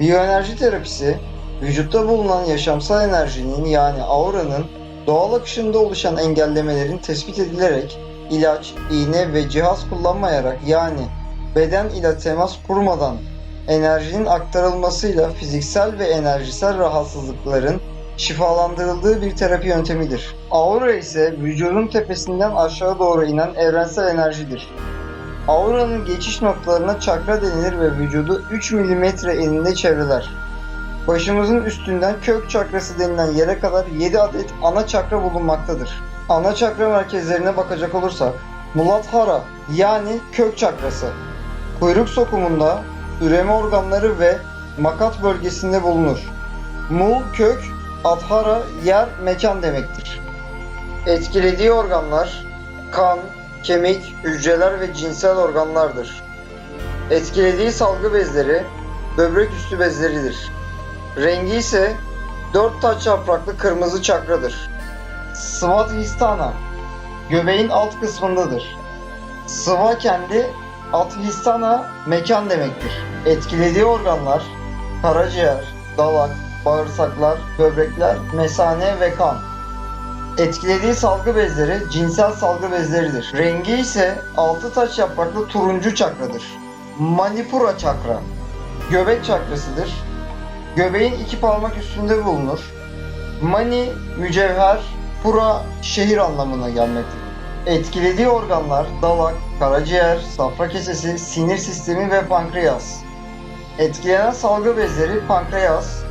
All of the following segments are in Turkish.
Biyoenerji terapisi, vücutta bulunan yaşamsal enerjinin yani auranın doğal akışında oluşan engellemelerin tespit edilerek ilaç, iğne ve cihaz kullanmayarak yani beden ile temas kurmadan enerjinin aktarılmasıyla fiziksel ve enerjisel rahatsızlıkların şifalandırıldığı bir terapi yöntemidir. Aura ise vücudun tepesinden aşağı doğru inen evrensel enerjidir. Aura'nın geçiş noktalarına çakra denilir ve vücudu 3 mm eninde çevreler. Başımızın üstünden kök çakrası denilen yere kadar 7 adet ana çakra bulunmaktadır. Ana çakra merkezlerine bakacak olursak, Muladhara yani kök çakrası, kuyruk sokumunda, üreme organları ve makat bölgesinde bulunur. Mul kök, Adhara yer, mekan demektir. Etkilediği organlar kan, kemik, hücreler ve cinsel organlardır. Etkilediği salgı bezleri böbrek üstü bezleridir. Rengi ise dört taç yapraklı kırmızı çakradır. Svadhisthana göbeğin alt kısmındadır. Sıva kendi Adhisthana mekan demektir. Etkilediği organlar karaciğer, dalak, bağırsaklar, böbrekler, mesane ve kan. Etkilediği salgı bezleri cinsel salgı bezleridir. Rengi ise altı taç yapraklı turuncu çakradır. Manipura çakra göbek çakrasıdır. Göbeğin iki parmak üstünde bulunur. Mani mücevher, pura şehir anlamına gelmektedir. Etkilediği organlar dalak, karaciğer, safra kesesi, sinir sistemi ve pankreas. Etkilenen salgı bezleri pankreas.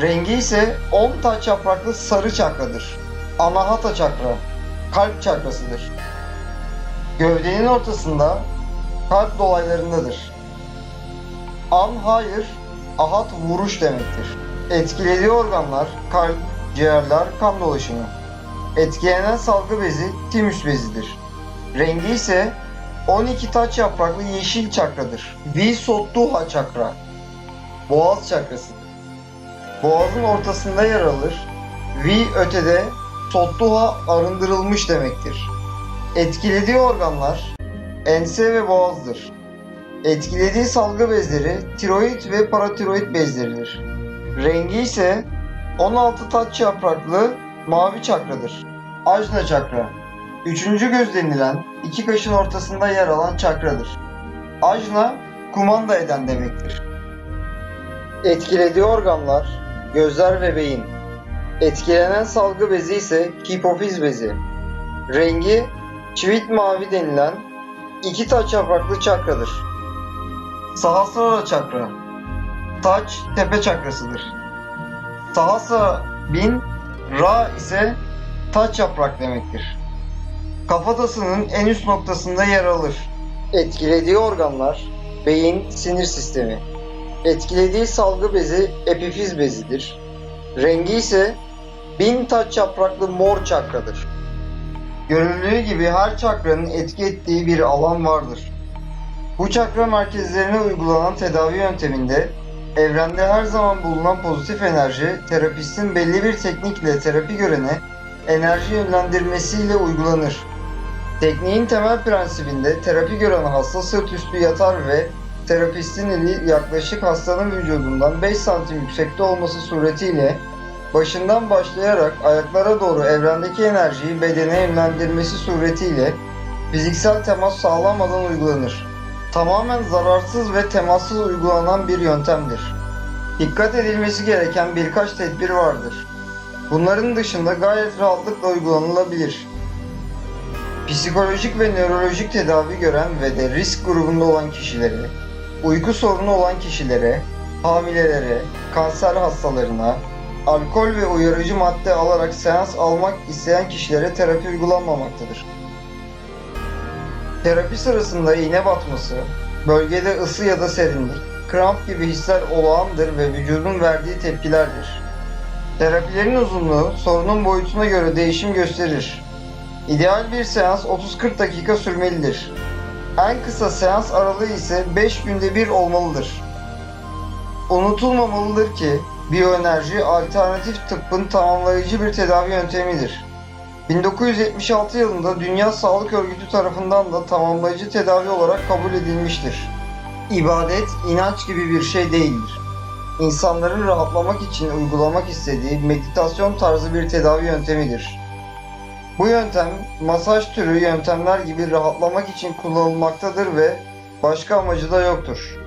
Rengi ise 10 taç yapraklı sarı çakradır. Anahata çakra, kalp çakrasıdır. Gövdenin ortasında kalp dolaylarındadır. An hayır, ahat vuruş demektir. Etkilediği organlar kalp, ciğerler, kan dolaşımı. Etkilenen salgı bezi timüs bezidir. Rengi ise 12 taç yapraklı yeşil çakradır. Visottuha çakra. Boğaz çakrası. Boğazın ortasında yer alır. Vi ötede, Sottuha arındırılmış demektir. Etkilediği organlar ense ve boğazdır. Etkilediği salgı bezleri tiroid ve paratiroid bezleridir. Rengi ise 16 taç yapraklı mavi çakradır. Ajna çakra. Üçüncü göz denilen iki kaşın ortasında yer alan çakradır. Ajna kumanda eden demektir. Etkilediği organlar gözler ve beyin. Etkilenen salgı bezi ise hipofiz bezi. Rengi çivit mavi denilen iki taç yapraklı çakradır. Sahasrara çakra. Taç tepe çakrasıdır. Sahasra bin, Ra ise taç yaprak demektir. Kafatasının en üst noktasında yer alır. Etkilediği organlar beyin, sinir sistemi. Etkilediği salgı bezi epifiz bezidir. Rengi ise bin taç yapraklı mor çakradır. Görüldüğü gibi her çakranın etki ettiği bir alan vardır. Bu çakra merkezlerine uygulanan tedavi yönteminde evrende her zaman bulunan pozitif enerji terapistin belli bir teknikle terapi görene enerji yönlendirmesiyle uygulanır. Tekniğin temel prensibinde terapi gören hasta sırt üstü yatar ve terapistin eli yaklaşık hastanın vücudundan 5 santim yüksekte olması suretiyle başından başlayarak ayaklara doğru evrendeki enerjiyi bedene yönlendirmesi suretiyle fiziksel temas sağlanmadan uygulanır. Tamamen zararsız ve temassız uygulanan bir yöntemdir. Dikkat edilmesi gereken birkaç tedbir vardır. Bunların dışında gayet rahatlıkla uygulanılabilir. Psikolojik ve nörolojik tedavi gören ve de risk grubunda olan kişilere, uyku sorunu olan kişilere, hamilelere, kanser hastalarına, alkol ve uyarıcı madde alarak seans almak isteyen kişilere terapi uygulanmamaktadır. Terapi sırasında iğne batması, bölgede ısı ya da serinlik, kramp gibi hisler olağandır ve vücudun verdiği tepkilerdir. Terapilerin uzunluğu sorunun boyutuna göre değişim gösterir. İdeal bir seans 30-40 dakika sürmelidir. En kısa seans aralığı ise 5 günde bir olmalıdır. Unutulmamalıdır ki biyoenerji alternatif tıbbın tamamlayıcı bir tedavi yöntemidir. 1976 yılında Dünya Sağlık Örgütü tarafından da tamamlayıcı tedavi olarak kabul edilmiştir. İbadet, inanç gibi bir şey değildir. insanların rahatlamak için uygulamak istediği meditasyon tarzı bir tedavi yöntemidir. Bu yöntem masaj türü yöntemler gibi rahatlamak için kullanılmaktadır ve başka amacı da yoktur.